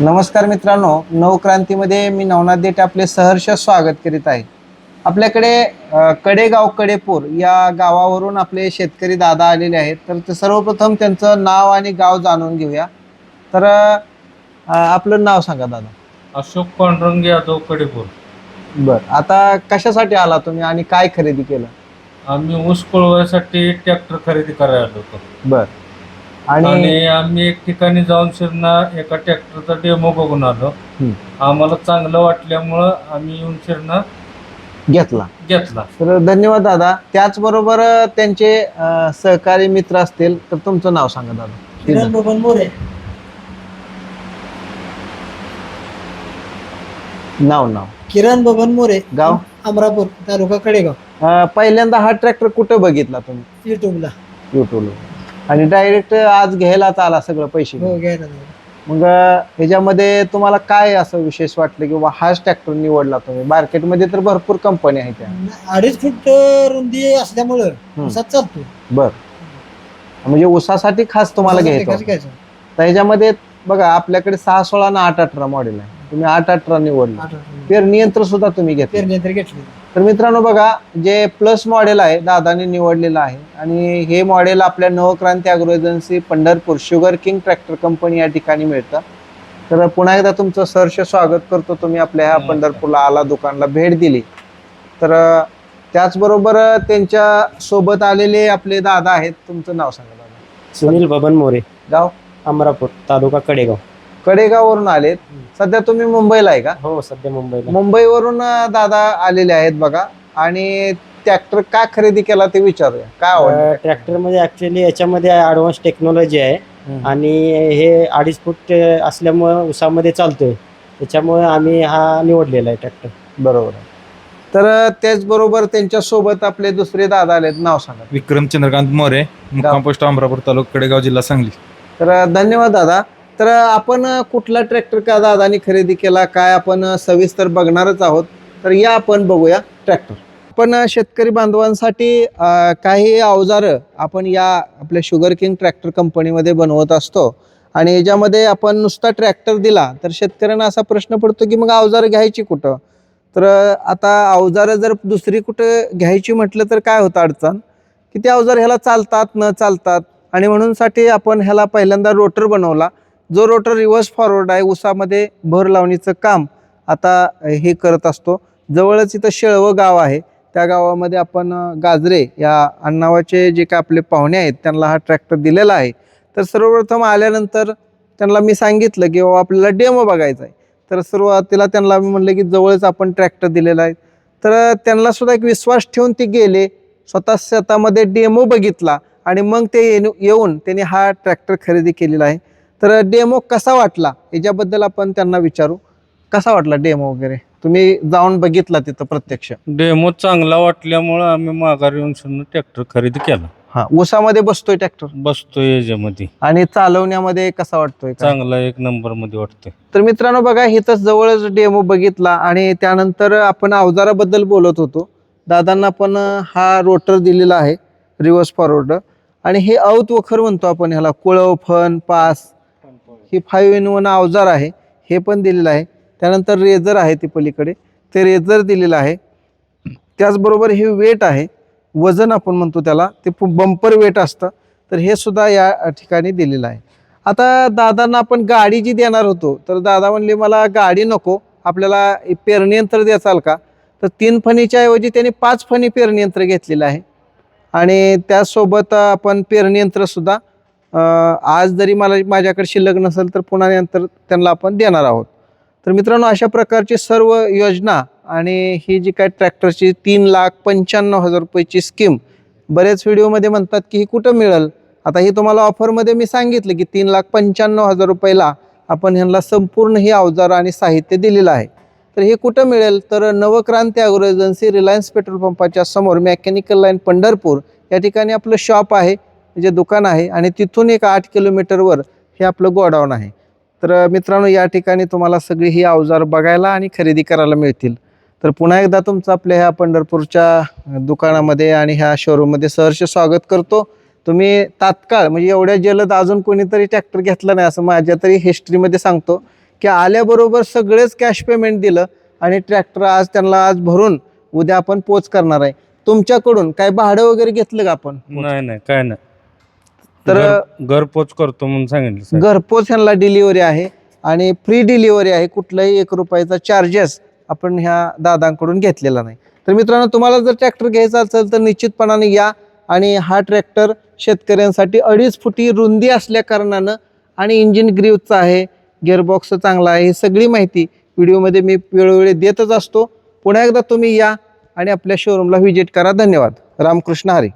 नमस्कार मित्रांनो नवक्रांतीमध्ये मी नवनाथ देठ आपले सहर्ष स्वागत करीत आहे. आपल्याकडे कडेगाव कडेपूर या गावावरून आपले शेतकरी दादा आलेले आहेत. तर ते सर्वप्रथम त्यांचं नाव आणि गाव जाणून घेऊया. तर अ, आपलं नाव सांगा दादा. अशोक पांडुरंग यादव कडेपूर. बर आता कशासाठी आला तुम्ही आणि काय खरेदी केलं? आम्ही ऊस कोळवायसाठी ट्रॅक्टर खरेदी करायला आलो होतो. बर. आणि आणि आम्ही एक ठिकाणी जाऊन शिरना एका ट्रॅक्टरचा डेमो बघून आलो. आम्हाला चांगलं वाटल्यामुळं आम्ही येऊन शिरना घेतला. घेतला. तर धन्यवाद दादा. त्याचबरोबर अ, त्यांचे अ, सहकारी मित्र असतील तर तुमचं नाव सांगा दादा. किरण बबन मोरे. नाव नाव. किरण बबन मोरे गाव? अमरापूर तालुका कडेगाव. अ, पहिल्यांदा हा ट्रॅक्टर कुठं बघितला तुम्ही? युट्यूबला युट्यूबला आणि डायरेक्ट आज घ्यायलाच आला सगळं पैसे हो. घ्यायला लागलो. मग ह्याच्यामध्ये तुम्हाला काय असं विशेष वाटलं की बा हाच ट्रॅक्टर निवडला तुम्ही? मार्केटमध्ये तर भरपूर कंपनी आहे त्या. अडीच फूट रुंदी असल्यामुळं चालतो बर. म्हणजे ऊसासाठी खास तुम्हाला घ्यायचं. तर ह्याच्यामध्ये बघा आपल्याकडे सहा सोळा ना आठ अठरा मॉडेल आहे. तुम्ही आठ अठरा निवडलं. आठ आठ. पेरणी यंत्र सुद्धा तुम्ही घेतलं. पेरणी घेतली तर मित्रांनो बघा जे प्लस मॉडेल आहे दादाने निवडलेलं आहे. आणि हे मॉडेल आपल्या Navkranti agro agency Pandharpur sugar king tractor company या ठिकाणी मिळतं. तर पुन्हा एकदा तुमचं सहर्ष स्वागत करतो. तुम्ही आपल्या ह्या. पंढरपूरला आला दुकानला भेट दिली. तर त्याचबरोबर त्यांच्यासोबत आलेले आपले दादा आहेत. तुमचं नाव सांगा दादा. सुनील बबन मोरे. गाव? अमरापूर तालुका कडेगाव. कडेगाववरून आलेत. सध्या तुम्ही मुंबईला आहे का? हो सध्या मुंबईला. मुंबईवरून दादा आलेले आहेत बघा. आणि ट्रॅक्टर का खरेदी केला ते विचारूया. काय ट्रॅक्टरमध्ये ऍक्च्युली याच्यामध्ये ऍडव्हान्स टेक्नॉलॉजी आहे. आणि हे अडीच फूट असल्यामुळं उसामध्ये चालतोय. त्याच्यामुळे आम्ही हा निवडलेला आहे ट्रॅक्टर. बरोबर. तर त्याचबरोबर त्यांच्यासोबत आपले दुसरे दादा आलेत. नाव सांगा. विक्रम चंद्रकांत मोरे मुक्काम पोस्ट अमरापूर तालुका कडेगाव जिल्हा सांगली. तर धन्यवाद दादा. तर आपण कुठला ट्रॅक्टर का दादानी खरेदी केला काय आपण सविस्तर बघणारच आहोत. तर या आपण बघूया ट्रॅक्टर. पण शेतकरी बांधवांसाठी काही अवजारं आपण या आपल्या शुगर किंग ट्रॅक्टर कंपनीमध्ये बनवत असतो. आणि याच्यामध्ये आपण नुसता ट्रॅक्टर दिला तर शेतकऱ्यांना असा प्रश्न पडतो की मग अवजारं घ्यायची कुठं? तर आता अवजारं जर दुसरी कुठं घ्यायची म्हटलं तर काय होतं अडचण? की ते अवजार ह्याला चालतात न चालतात. आणि म्हणूनसाठी आपण ह्याला पहिल्यांदा रोटर बनवला. जो रोटर रिव्हर्स फॉरवर्ड आहे उसामध्ये भर लावणीचं काम आता हे करत असतो. जवळच इथं शेळवं गाव आहे. त्या गावामध्ये आपण गाजरे या अण्णावाचे जे काय आपले पाहुणे आहेत त्यांना हा ट्रॅक्टर दिलेला आहे. तर सर्वप्रथम आल्यानंतर त्यांना मी सांगितलं की बाबा आपल्याला डेमो बघायचा आहे. तर सुरुवातीला त्यांना मी म्हणलं की जवळच आपण ट्रॅक्टर दिलेला आहे. तर त्यांना सुद्धा एक विश्वास ठेवून ते गेले. स्वतः शेतामध्ये डेमो बघितला आणि मग ते येणू- येऊन त्यांनी हा ट्रॅक्टर खरेदी केलेला आहे. तर डेमो कसा वाटला? याच्याबद्दल आपण त्यांना विचारू. कसा वाटला डेमो वगैरे? तुम्ही जाऊन बघितला तिथं प्रत्यक्ष. डेमो चांगला वाटल्यामुळं आम्ही माघार येऊन शिरना ट्रॅक्टर खरेदी केला. हा ऊसामध्ये बसतोय ट्रॅक्टर? बसतोय याच्यामध्ये. आणि चालवण्यामध्ये कसा वाटतोय काय? चांगला एक नंबरमध्ये वाटतोय. तर मित्रांनो बघा इथं जवळच डेमो बघितला आणि त्यानंतर आपण अवजाराबद्दल बोलत होतो. दादांना पण हा रोटर दिलेला आहे रिव्हर्स फॉरवर्ड आणि हे औत वखर म्हणतो आपण ह्याला कुळव फन पास ही फाईव्ह इन वन अवजार आहे हे पण दिलेलं आहे. त्यानंतर रेझर आहे ती पलीकडे. ते रेझर दिलेलं आहे. त्याचबरोबर हे वेट आहे. वजन आपण म्हणतो त्याला ते बंपर वेट असतं. तर हे सुद्धा या ठिकाणी दिलेलं आहे. आता दादांना आपण गाडी जी देणार होतो तर दादा म्हणले मला गाडी नको आपल्याला पेरणी यंत्र द्याचाल का? तर तीन फणीच्या ऐवजी त्यांनी पाच फणी पेरणी यंत्र घेतलेलं आहे. आणि त्यासोबत आपण पेरणी यंत्रसुद्धा आज जरी मला माझ्याकडे शिल्लक नसेल तर पुन्हा नंतर त्यांना आपण देणार आहोत. तर मित्रांनो अशा प्रकारची सर्व योजना आणि ही जी काय ट्रॅक्टरची तीन लाख पंच्याण्णव हजार रुपयाची स्कीम बरेच व्हिडिओमध्ये म्हणतात की ही कुठं मिळेल? आता ही तुम्हाला ऑफरमध्ये मी सांगितलं की तीन लाख पंच्याण्णव हजार रुपयाला आपण ह्यांना संपूर्ण ही अवजार आणि साहित्य दिलेलं आहे. तर हे कुठं मिळेल? तर Navkranti agro agency Reliance petrol पंपाच्या समोर मेकॅनिकल लाईन पंढरपूर या ठिकाणी आपलं शॉप आहे. जे दुकान आहे आणि तिथून एक आठ किलोमीटरवर हे आपलं गोडाऊन आहे. तर मित्रांनो या ठिकाणी तुम्हाला सगळी ही अवजार बघायला आणि खरेदी करायला मिळतील. तर पुन्हा एकदा तुमचं आपल्या ह्या पंढरपूरच्या दुकानामध्ये आणि ह्या शोरूममध्ये सहर्ष स्वागत करतो. तुम्ही तात्काळ म्हणजे एवढ्या जलद अजून कोणीतरी ट्रॅक्टर घेतला नाही असं माझ्या तरी हिस्ट्रीमध्ये सांगतो की आल्याबरोबर सगळेच कॅश पेमेंट दिलं आणि ट्रॅक्टर आज त्यांना आज भरून उद्या आपण पोच करणार आहे. तुमच्याकडून काय भाडं वगैरे घेतलं का आपण? नाही नाही काय नाही. तर घर- घरपोच करतो म्हणून सांगितलं. घरपोच ह्यांना डिलिव्हरी आहे आणि फ्री डिलिव्हरी आहे कुठलाही एक रुपयाचा चार्जेस आपण ह्या दादांकडून घेतलेला नाही. तर मित्रांनो तुम्हाला जर ट्रॅक्टर घ्यायचा असेल तर निश्चितपणाने या आणि हा ट्रॅक्टर शेतकऱ्यांसाठी अडीच फुटी रुंदी असल्या कारणानं आणि इंजिन ग्रीवचा आहे गिअरबॉक्स चांगला आहे ही सगळी माहिती व्हिडिओमध्ये मी वेळोवेळी देतच असतो. पुन्हा एकदा तुम्ही या आणि आपल्या शोरूमला व्हिजिट करा. धन्यवाद. रामकृष्ण हरी.